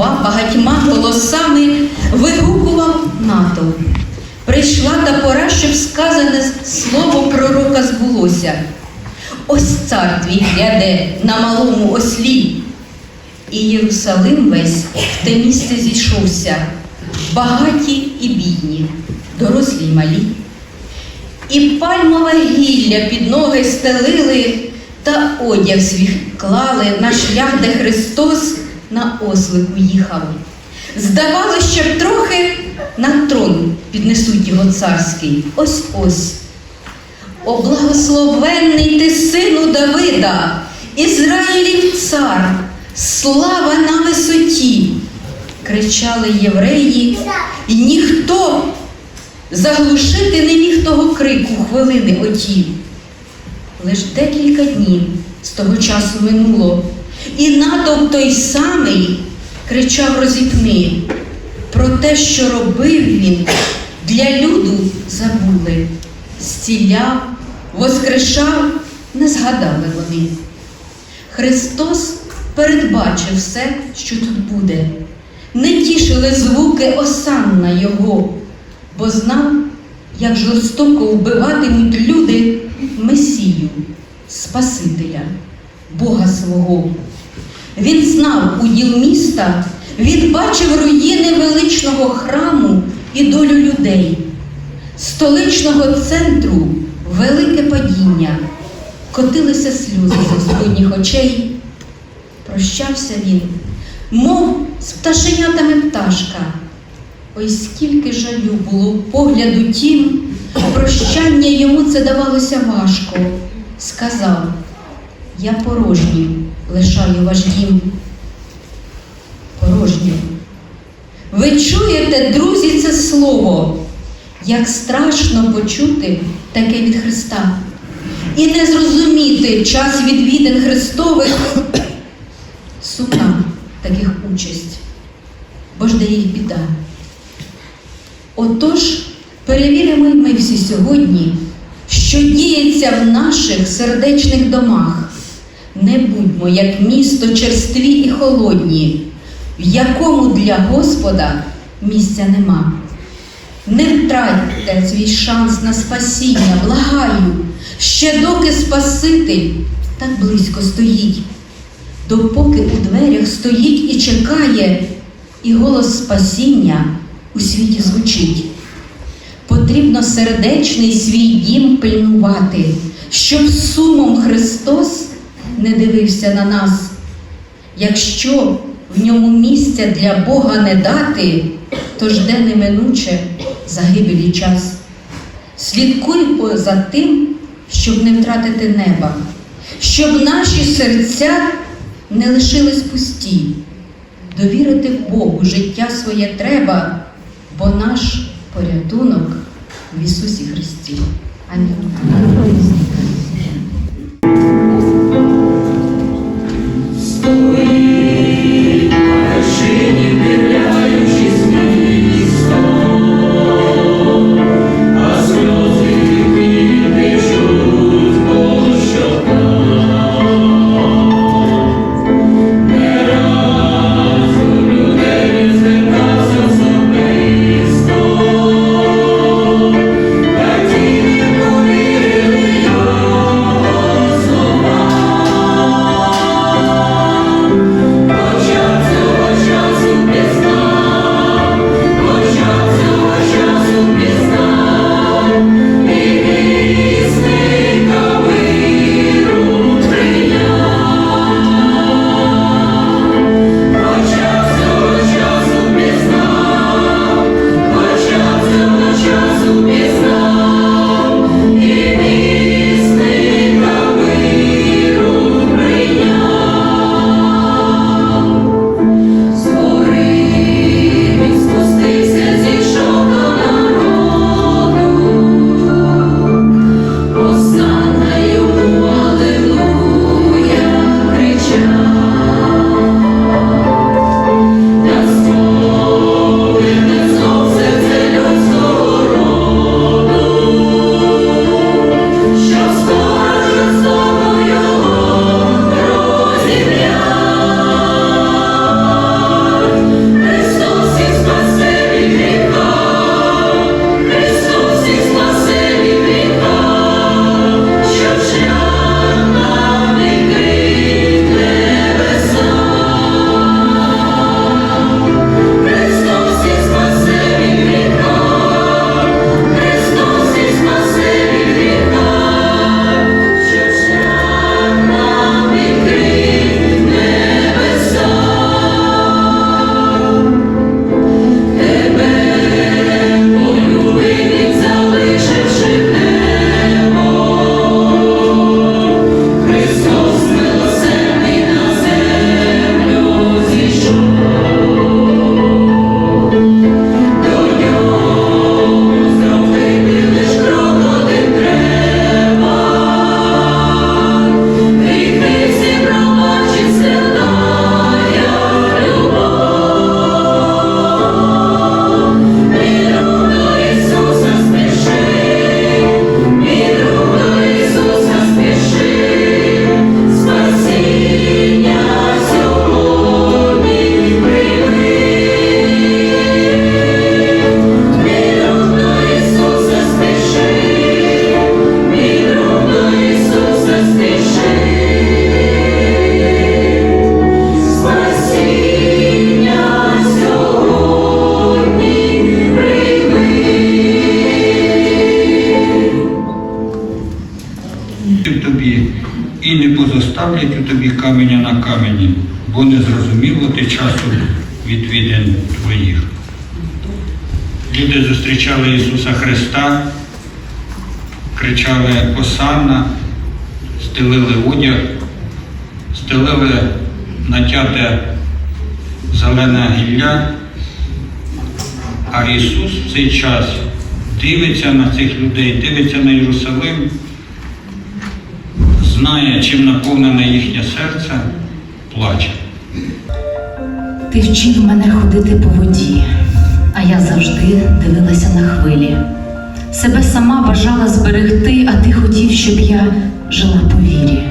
слова багатьма голосами вигукував натовп. Прийшла та пора, щоб сказане слово пророка збулося. Ось цар твій гляде на малому ослі. І Єрусалим весь в те місце зійшовся, багаті і бідні, дорослі й малі. І пальмове гілля під ноги стелили, та одяг свій клали на шлях, де Христос на ослику їхав. Здавалося, що трохи на трон піднесуть його царський. Ось ось. О, благословенний ти сину Давида, Ізраїлів цар, слава на висоті. Кричали євреї, і ніхто заглушити не міг того крику хвилини оті. Лиш декілька днів з того часу минуло, і натовп той самий кричав розіпни. Про те, що робив він, для люду забули, зціляв, воскрешав, не згадали вони. Христос передбачив все, що тут буде. Не тішили звуки осанна Його, бо знав, як жорстоко вбиватимуть люди Месію, Спасителя, Бога свого. Він знав уділ міста, він бачив руїни величного храму і долю людей, столичного центру велике падіння, котилися сльози з Господніх очей. Прощався він, мов з пташенятами пташка. Ой, скільки жалю було погляду тім, прощання йому це давалося важко. Сказав, я порожнім лишаю ваш дім. Порожнім. Ви чуєте, друзі, це слово, як страшно почути таке від Христа. І не зрозуміти час відвідин Христових сумна таких участь, бо ж де їх біда. Отож, перевіримо ми всі сьогодні, що діється в наших сердечних домах. Не будьмо, як місто черстві і холодні, в якому для Господа місця нема. Не втратьте свій шанс на спасіння, благаю, ще доки Спаситель так близько стоїть, допоки у дверях стоїть і чекає, і голос спасіння у світі звучить. Потрібно сердечний свій дім пильнувати, щоб сумом Христос не дивився на нас. Якщо в ньому місця для Бога не дати, то жде неминуче загибелі час. Слідкуй за тим, щоб не втратити неба, щоб наші серця не лишились пусті. Довірити Богу життя своє треба, бо наш порятунок в Ісусі Христі. Амінь. Поставлять у тобі каменя на камені, бо не зрозуміло ти часу відвідин твоїх. Люди зустрічали Ісуса Христа, кричали Осанна, стелили одяг, стелили натяте зелене гілля, а Ісус в цей час дивиться на цих людей, дивиться на Єрусалим, знає, чим наповнене їхнє серце, плаче. Ти вчив мене ходити по воді, а я завжди дивилася на хвилі. Себе сама бажала зберегти, а ти хотів, щоб я жила по вірі.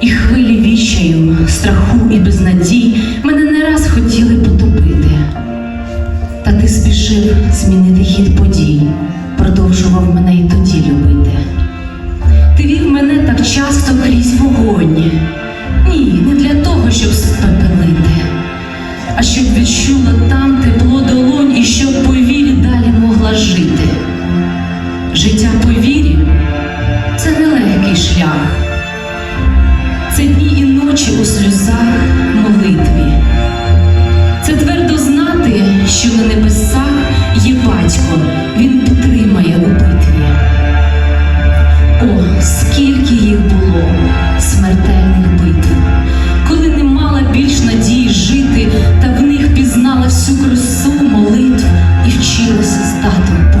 І хвилі віщаю, страху і безнадій мене не раз хотіли потопити. Та ти спішив змінити хід подій, продовжував мене і тоді любити. Часто крізь вогонь. Ні, не для того, щоб спепелити, а щоб відчула там тепло долонь і щоб по вірі далі могла жити. Життя по вірі це нелегкий шлях. Це дні і ночі у сльозах молитві. Це твердо знати, що на небесах і вчилася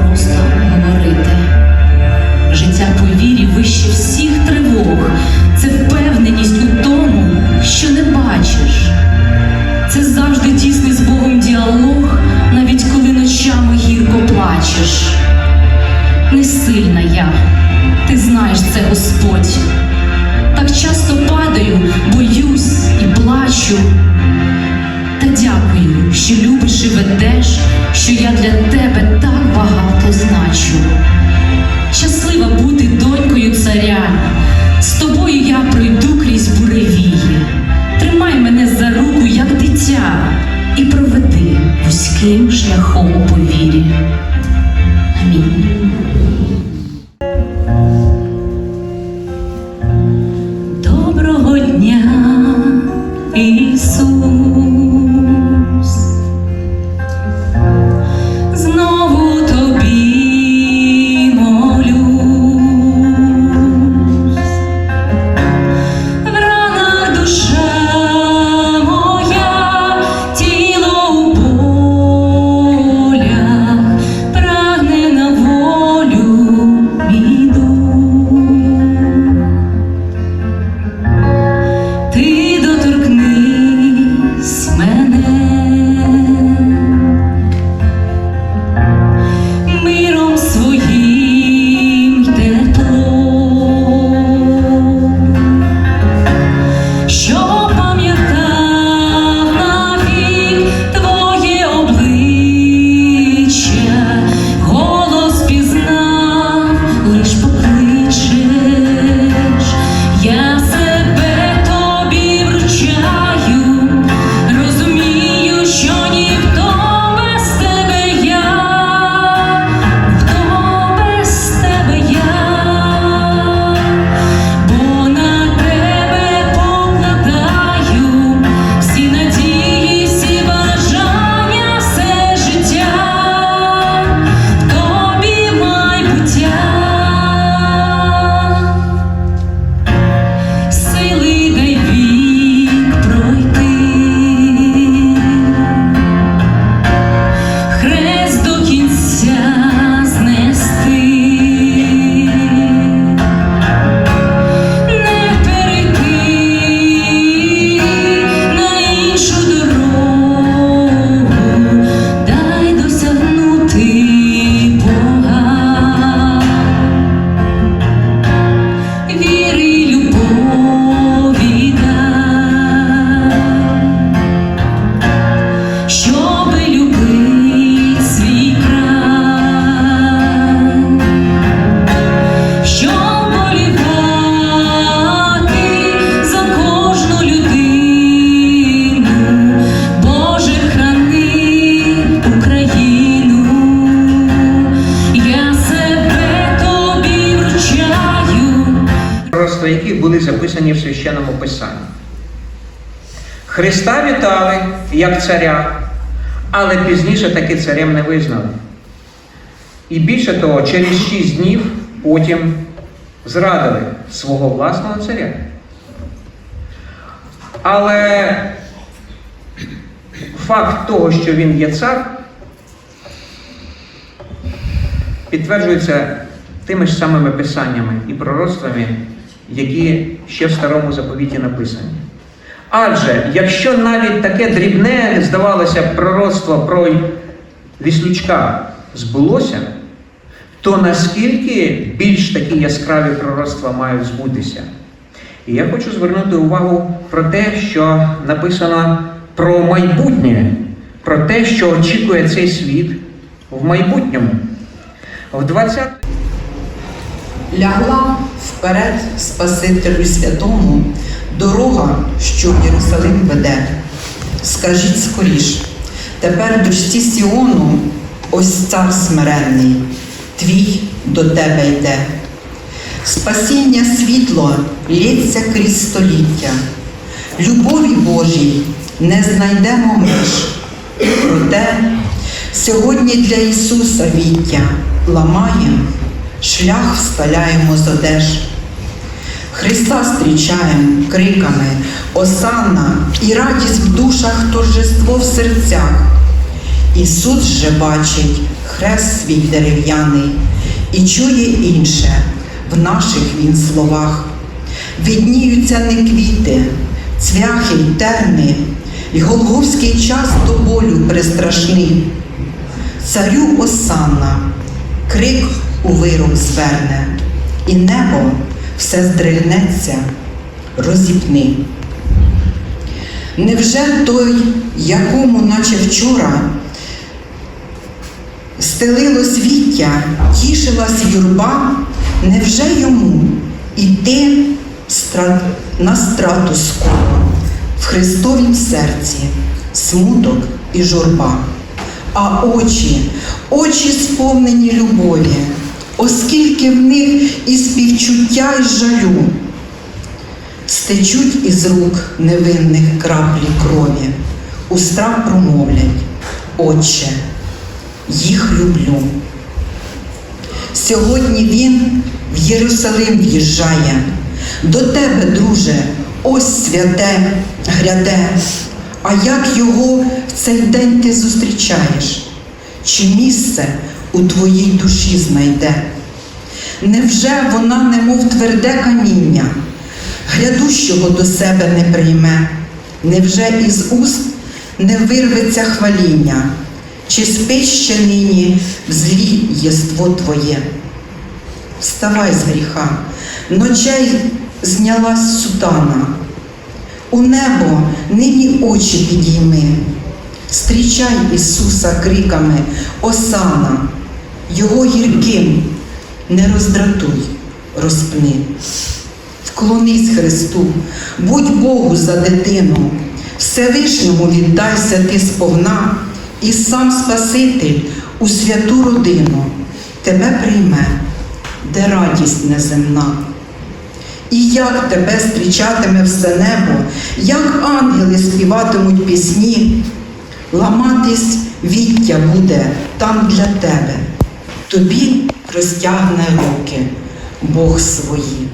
вузьким шляхом у вірі. Христа вітали як царя, але пізніше таки царем не визнали. І більше того, через шість днів потім зрадили свого власного царя. Але факт того, що він є цар, підтверджується тими ж самими писаннями і пророцтвами, які ще в старому заповіті написані. Адже якщо навіть таке дрібне, здавалося, пророцтво про віслючка збулося, то наскільки більш такі яскраві пророцтва мають збутися? І я хочу звернути увагу про те, що написано про майбутнє, про те, що очікує цей світ в майбутньому. В 20 Лягла вперед Спасителю святому дорога, що в Єрусалим веде. Скажіть скоріш, тепер дочці Сіону, ось цар смиренний, твій до тебе йде. Спасіння світло лється крізь століття. Любові Божій не знайдемо меж. Проте сьогодні для Ісуса віття ламаєм, шлях всталяємо з одеж. Христа зустрічаємо криками Осанна і радість в душах, торжество в серцях. Ісус же бачить хрест свій дерев'яний і чує інше в наших він словах. Відніються не квіти, цвяхи й терни, й голговський час до болю пристрашний. Царю Осанна, крик у вирок зверне, і небо все здригнеться, розіпни. Невже той, якому, наче вчора, стелилось віття, тішилась юрба, невже йому іти на страту скоро в Христовім серці смуток і журба, а очі, очі сповнені любові, оскільки в них і співчуття, і жалю стечуть із рук невинних краплі крові, уста промовлять, Отче, їх люблю. Сьогодні він в Єрусалим в'їжджає. До тебе, друже, ось святе гряде. А як його в цей день ти зустрічаєш? Чи місце у твоїй душі знайде? Невже вона, немов тверде каміння, грядущого до себе не прийме? Невже із уст не вирветься хваління? Чи спить ще нині в злі єство твоє? Вставай з гріха, ночей знялась сутана. У небо нині очі підійми, Стрічай Ісуса криками Осана, Його гірким не роздратуй, розпни. Вклонись Христу, будь Богу за дитину, Всевишньому віддайся ти сповна, і сам Спаситель у святу родину тебе прийме, де радість неземна. І як тебе зустрічатиме все небо, як ангели співатимуть пісні, ламатись віття буде там для тебе, тобі розтягне руки Бог свої.